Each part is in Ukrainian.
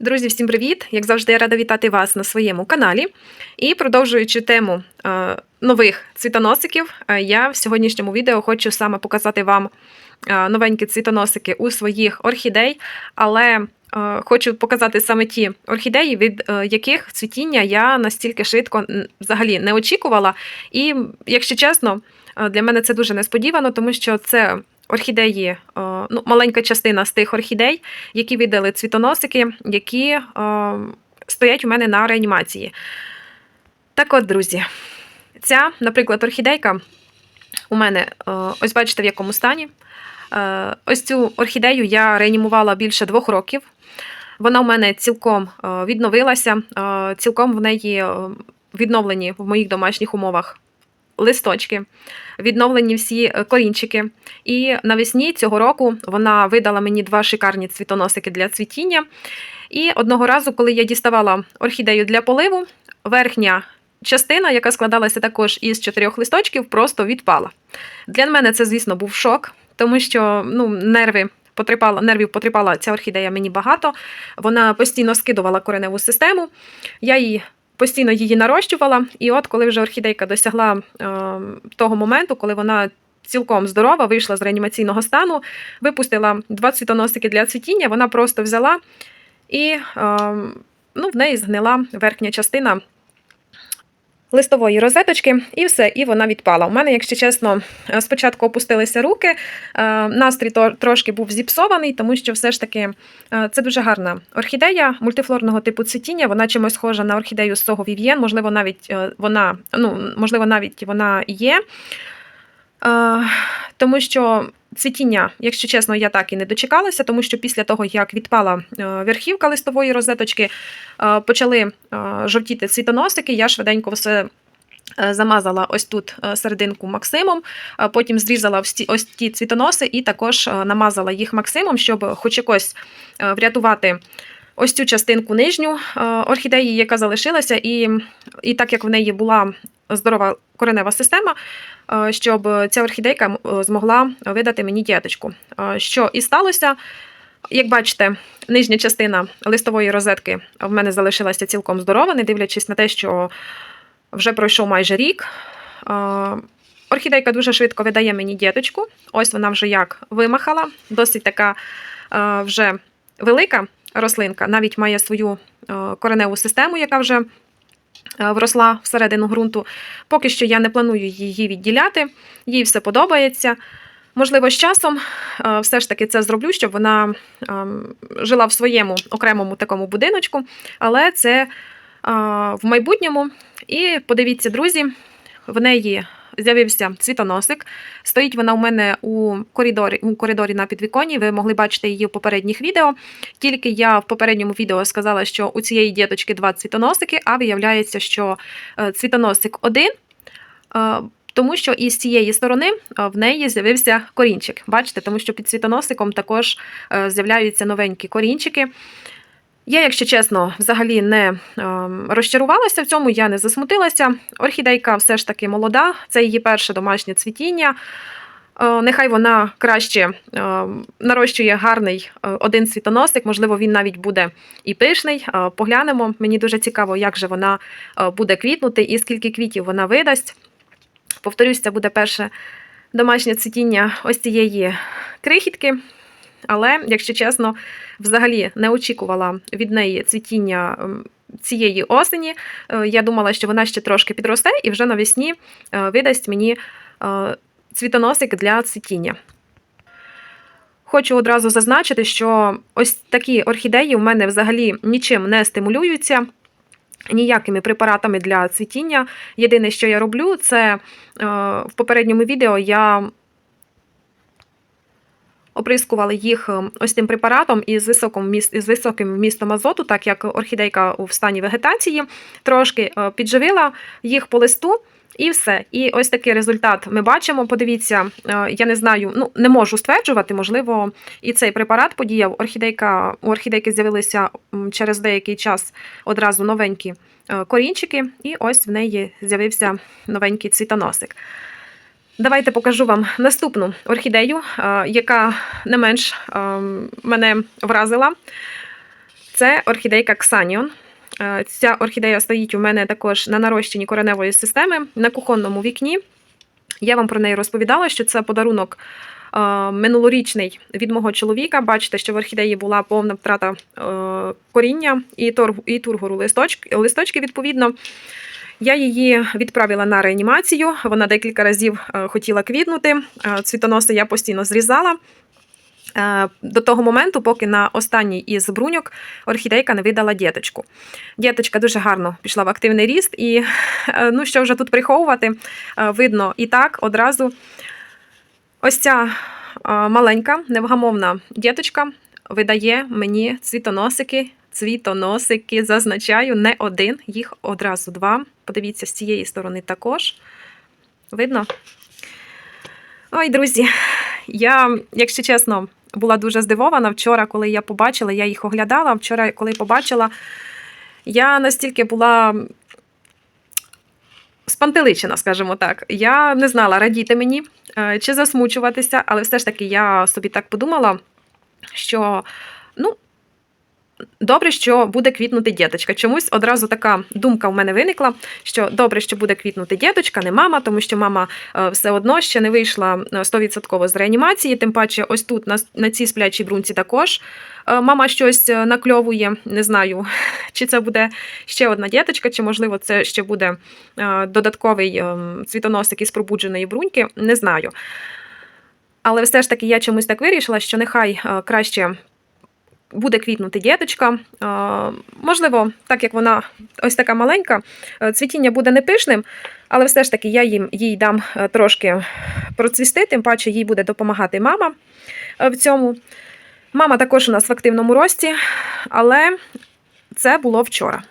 Друзі, всім привіт! Як завжди, я рада вітати вас на своєму каналі. І продовжуючи тему е, нових цвітоносиків, е, я в сьогоднішньому відео хочу саме показати вам е, новенькі цвітоносики у своїх орхідей, але хочу показати саме ті орхідеї, від яких цвітіння я настільки швидко взагалі не очікувала. І, якщо чесно, для мене це дуже несподівано, тому що це. Орхідеї, е, ну, маленька частина з тих орхідей, які видали цвітоносики, які е, стоять у мене на реанімації. Так от, друзі, ця, наприклад, орхідейка у мене, е, ось бачите, в якому стані. Ось цю орхідею я реанімувала більше двох років. Вона у мене цілком відновилася, цілком в неї відновлені в моїх домашніх умовах листочки, відновлені всі е, корінчики. І навесні цього року вона видала мені два шикарні цвітоносики для цвітіння. І одного разу, коли я діставала орхідею для поливу, верхня частина, яка складалася також із чотирьох листочків, просто відпала. Для мене це, звісно, був шок, тому що ну, нерви. Потріпала, нервів потріпала ця орхідея мені багато. Вона постійно скидувала кореневу систему. Я її постійно її нарощувала. І от коли вже орхідейка досягла е, того моменту, коли вона цілком здорова, вийшла з реанімаційного стану, випустила два цвітоносики для цвітіння, вона просто взяла і е, ну, в неї згнила верхня частина. Листової розеточки, і все, і вона відпала. У мене, якщо чесно, е, спочатку опустилися руки, е, настрій трошки був зіпсований, тому що все ж таки е, це дуже гарна орхідея мультифлорного типу цвітіння. Вона чимось схожа на орхідею з цього Вів'єн. Можливо, навіть вона, ну, можливо, навіть вона є. Тому що цвітіння, якщо чесно, я так і не дочекалася, тому що після того, як відпала е, верхівка листової розеточки, е, почали е, жовтіти цвітоносики, я швиденько все. Замазала ось тут серединку Максимом, потім зрізала ось ті, цвітоноси і також намазала їх Максимом, щоб хоч якось врятувати ось цю частинку нижню орхідеї, яка залишилася, і, і так як в неї була здорова коренева система, е, щоб ця орхідейка е, змогла видати мені дієточку. Е, Що і сталося. Як бачите, нижня частина листової розетки в мене залишилася цілком здорова, не дивлячись на те, що вже пройшов майже рік. Орхідейка дуже швидко видає мені діточку. Ось вона вже як вимахала, досить така вже велика рослинка, навіть має свою кореневу систему, яка вже вросла всередину ґрунту. Поки що я не планую її відділяти, їй все подобається. Можливо, з часом е, все ж таки це зроблю, щоб вона ем, жила в своєму окремому такому будиночку, але це е, в майбутньому. І подивіться, друзі, в неї з'явився цвітоносик. Стоїть вона у мене у коридорі, у коридорі на підвіконні. Ви могли бачити її в попередніх відео. Тільки я в попередньому відео сказала, що у цієї діточки два цвітоносики, а виявляється, що е, цвітоносик один. е, тому що із цієї сторони е, в неї з'явився корінчик. Бачите, тому що під цвітоносиком також е, з'являються новенькі корінчики. Я, якщо чесно, взагалі не ем, розчарувалася в цьому, я не засмутилася. Орхідейка все ж таки молода, це її перше домашнє цвітіння. Е, Нехай вона краще е, нарощує гарний е, один цвітоносик, можливо, він навіть буде і пишний. Е, Поглянемо. Мені дуже цікаво, як же вона буде квітнути і скільки квітів вона видасть. Повторюсь, це буде перше домашнє цвітіння ось цієї крихітки. Але, якщо чесно, взагалі не очікувала від неї цвітіння ем, цієї осені. Е, Я думала, що вона ще трошки підросте і вже навесні е, видасть мені е, цвітоносик для цвітіння. Хочу одразу зазначити, що ось такі орхідеї в мене взагалі нічим не стимулюються. Ніякими препаратами для цвітіння. Єдине, що я роблю, це в попередньому відео я оприскувала їх е, ось тим препаратом із високим, із високим вмістом азоту, так як орхідейка у стані вегетації, трошки е, підживила їх по листу. І все. І ось такий результат ми бачимо. Подивіться, е, я не знаю, ну не можу стверджувати, можливо, і цей препарат подіяв. Орхідейка, у орхідейки з'явилися через деякий час одразу новенькі корінчики, і ось в неї з'явився новенький цвітоносик. Давайте покажу вам наступну орхідею, е, яка не менш е, мене вразила. Це орхідейка Ксаніон. Е, Ця орхідея стоїть у мене також на нарощенні кореневої системи на кухонному вікні. Я вам про неї розповідала, що це подарунок минулорічний від мого чоловіка. Бачите, що в орхідеї була повна втрата коріння і, тургору листочки, відповідно. Я її відправила на реанімацію. Вона декілька разів е, хотіла квітнути. Е, Цвітоноси я постійно зрізала. Е, До того моменту, поки на останній із бруньок орхідейка не видала діточку. Діточка дуже гарно пішла в активний ріст, і ну що вже тут приховувати, видно і так одразу. Ось ця маленька, невгамовна діточка видає мені цвітоносики. Цвітоносики зазначаю не один, їх одразу два. Подивіться, з цієї сторони також. Видно? Ой, друзі, я, якщо чесно, була дуже здивована вчора, коли я побачила, я їх оглядала. Вчора, коли побачила, я настільки була спантеличена, скажімо так. Я не знала, радіти мені е, чи засмучуватися, але все ж таки я собі так подумала, що ну. Добре, що буде квітнути діточка. Чомусь одразу така думка в мене виникла, що добре, що буде квітнути діточка, не мама, тому що мама е, все одно ще не вийшла е, 100% з реанімації. Тим паче, ось тут на, цій сплячій брунці також е, мама щось е, накльовує. Не знаю, чи це буде ще одна діточка, чи можливо це ще буде е, додатковий е, цвітоносик із пробудженої бруньки. Не знаю. Але все ж таки я чомусь так вирішила, що нехай е, краще буде квітнути діточка. Е, Можливо, так як вона ось така маленька, е, цвітіння буде не пишним, але все ж таки я їм, їй дам е, трошки процвісти, тим паче їй буде допомагати мама в цьому. Мама також у нас в активному рості, але це було вчора.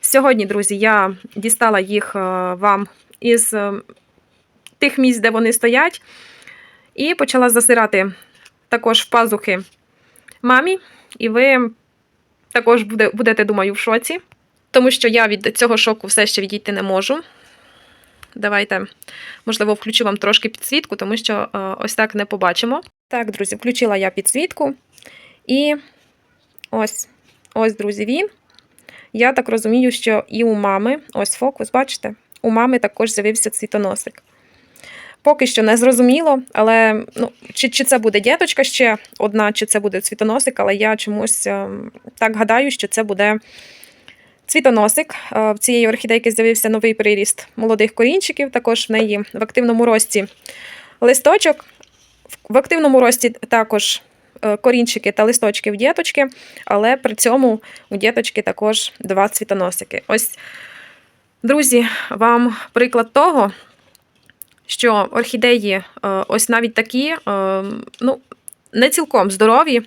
Сьогодні, друзі, я дістала їх вам із тих місць, де вони стоять, і почала засирати також в пазухи мамі, і ви також буде, будете, думаю, в шоці, тому що я від цього шоку все ще відійти не можу. Давайте, можливо, включу вам трошки підсвітку, тому що е, ось так не побачимо. Так, друзі, включила я підсвітку. І ось, ось, друзі, він. Я так розумію, що і у мами, ось фокус, бачите, у мами також з'явився цвітоносик. Поки що не зрозуміло, але ну, чи, чи це буде діточка ще одна, чи це буде цвітоносик, але я чомусь е, так гадаю, що це буде цвітоносик. Е, В цієї орхідейки з'явився новий приріст молодих корінчиків, також в неї в активному рості листочок. В- активному рості також е, корінчики та листочки в діточки, але при цьому у діточки також два цвітоносики. Ось, друзі, вам приклад того, що орхідеї, е, ось навіть такі, е, ну, не цілком здорові,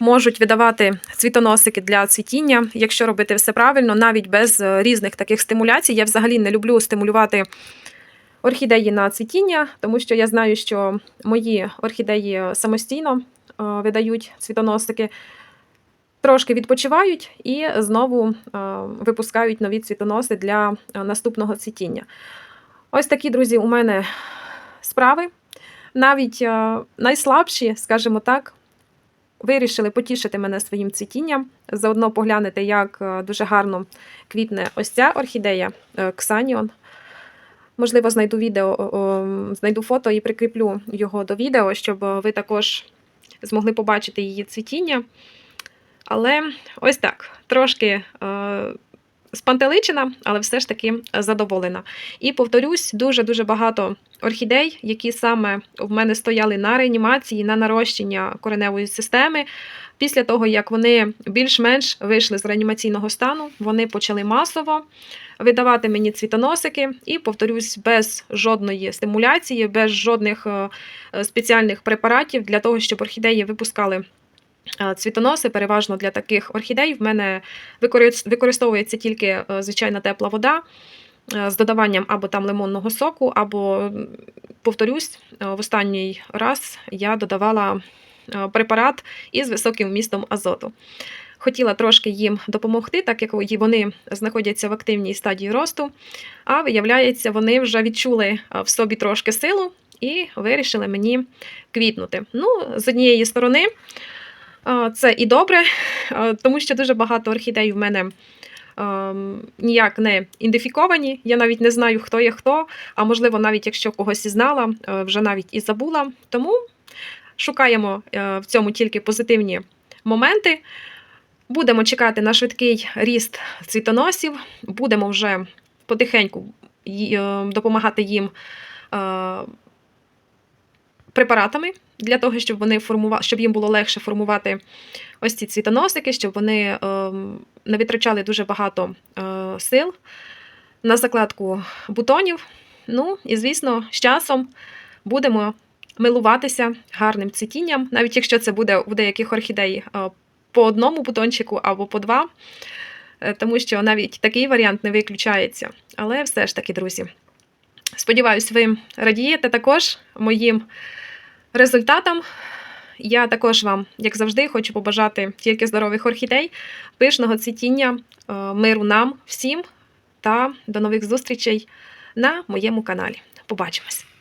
можуть видавати цвітоносики для цвітіння, якщо робити все правильно, навіть без е, різних таких стимуляцій. Я взагалі не люблю стимулювати орхідеї на цвітіння, тому що я знаю, що мої орхідеї самостійно видають цвітоносики. Трошки відпочивають і знову випускають нові цвітоноси для наступного цвітіння. Ось такі, друзі, у мене справи. Навіть е, найслабші, скажімо так, вирішили потішити мене своїм цвітінням. Заодно поглянути, як е, дуже гарно квітне ось ця орхідея е, Ксаніон. Можливо, знайду відео, знайду фото і прикріплю його до відео, щоб е, ви також змогли побачити її цвітіння. Але ось так, трошки е, спантеличена, але все ж таки задоволена. І повторюсь, дуже-дуже багато орхідей, які саме в мене стояли на реанімації, на нарощення кореневої системи. Після того, як вони більш-менш вийшли з реанімаційного стану, вони почали масово видавати мені цвітоносики, і, повторюсь, без жодної стимуляції, без жодних е, спеціальних препаратів для того, щоб орхідеї випускали цвітоноси. Переважно для таких орхідей в мене використовується тільки е, звичайна тепла вода. е, З додаванням або там лимонного соку, або, повторюсь, е, в останній раз я додавала е, препарат із високим вмістом азоту. Хотіла трошки їм допомогти, так як вони знаходяться в активній стадії росту. А виявляється, вони вже відчули е, в собі трошки силу і вирішили мені квітнути. Ну, з однієї сторони, Е, Це і добре, тому що дуже багато орхідей в мене ем, ніяк не ідентифіковані. Я навіть не знаю, хто є хто, а можливо, навіть якщо когось і знала, е, вже навіть і забула. Тому шукаємо е, в цьому тільки позитивні моменти. Будемо чекати на швидкий ріст цвітоносів, будемо вже потихеньку е, допомагати їм е, препаратами для того, щоб вони формува... щоб їм було легше формувати ось ці цвітоносики, щоб вони ем, не витрачали дуже багато е, сил на закладку бутонів. Ну і звісно, з часом будемо милуватися гарним цвітінням, навіть якщо це буде у деяких орхідей е, по одному бутончику або по два, е, тому що навіть такий варіант не виключається. Але все ж таки, друзі, сподіваюсь, ви радієте також моїм результатам. Я також вам, як завжди, хочу побажати тільки здорових орхідей, пишного цвітіння, е, миру нам всім та до нових зустрічей на моєму каналі. Побачимось!